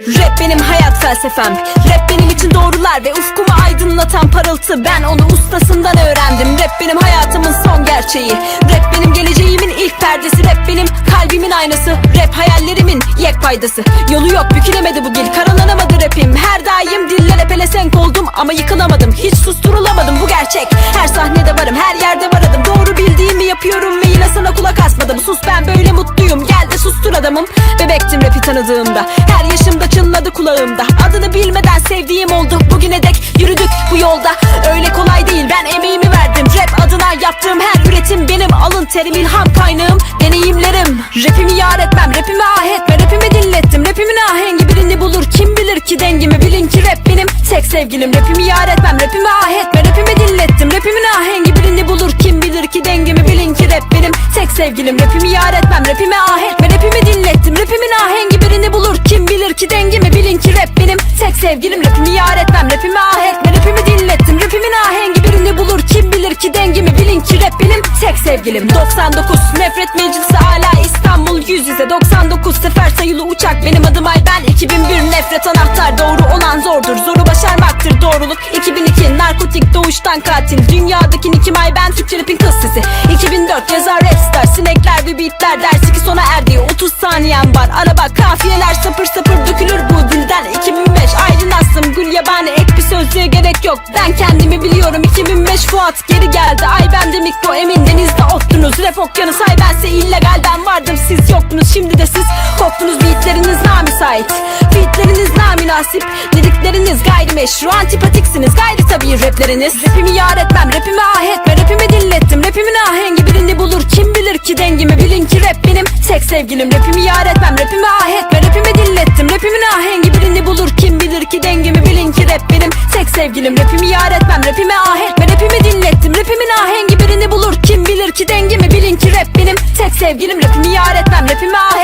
Rap benim hayat felsefem. Rap benim için doğrular ve ufkumu aydınlatan parıltı. Ben onu ustasından öğrendim. Rap benim hayatımın son gerçeği. Rap benim geleceğimin ilk perdesi. Rap benim kalbimin aynası. Rap hayallerimin yek paydası Yolu yok bükülemedi bu dil. Karalanamadı rapim. Her daim dillere pelesenk oldum Ama yıkılamadım. Hiç susturulamadım bu gerçek. Her sahnede varım her yerde var adım Doğru bildiğimi yapıyorum ve yine sana kulak asmadım. Sus ben böyle mutluyum. Gel de sustur adamım. Bebektim rapi tanıdığımda. Her yaşımda kulağımda. Adını bilmeden sevdiğim oldu. Bugüne dek yürüdük bu yolda. Öyle kolay değil ben emeğimi verdim. Rap adına yaptığım her üretim benim. Alın terim ilham kaynağım deneyimlerim. Rapimi yar etmem rapimi ah etme. Rapimi dinlettim rapimin ahengi birini bulur Kim bilir ki dengimi? Bilin ki rap benim Tek sevgilim. Rapimi yar etmem rapimi ah etme. Rapimi dinlettim rapimin ahengi birini bulur Kim bilir ki dengimi? Bilin ki rap benim Tek sevgilim. Rapimi yar etmem rapimi ah etme. Rapimi dinlettim rapimin ahengi birini bulur Kim bilir ki dengimi bilin ki rap benim. Tek sevgilim rapimi yar etmem. Rapimi ah etme Rapimi dinlettim. Rapimin ahengi birini bulur Kim bilir ki dengimi bilin ki rap benim. Tek sevgilim 99 nefret meclisi hala İstanbul. Yüz yüze 99 sefer sayılı uçak benim adım ay ben 2001 nefret anahtar doğru olan zordur. Zoru başarmaktır doğruluk. 2002 narkotik doğuştan katil. Dünyadaki Nicki ay ben Türkçe rapin kız sesi. 2004 yazar rap star. Sinekler ve beatler dersi ki sona erdi. 30 saniyen var. Araba kafiyeler sapır sapır gerek yok. Ben kendimi biliyorum. 2005 Fuat. Geri geldi. Ay bende mikro emin denizde ottunuz. Rap okyanus. Ay bense illegalden vardım. Siz yoktunuz. Şimdi de siz koktunuz Beatleriniz namüsait Beatleriniz namünasip Dedikleriniz gayrimeşru Antipatiksiniz. Gayri tabii rapleriniz. Rapimi yar etmem. Rapimi ah etme. Rapimi dinlettim. Rapimin ahengi birini bulur. Kim bilir ki dengimi? Bilin ki rap benim Tek sevgilim. Rapimi yar etmem. Rapimi ah sevgilim. Rapimi yar etmem rapimi ah etme Rapimi dinlettim rapimin ahengi. Birini bulur Kim bilir ki dengimi bilin ki rap benim Tek sevgilim. Rapimi yar etmem rapimi ah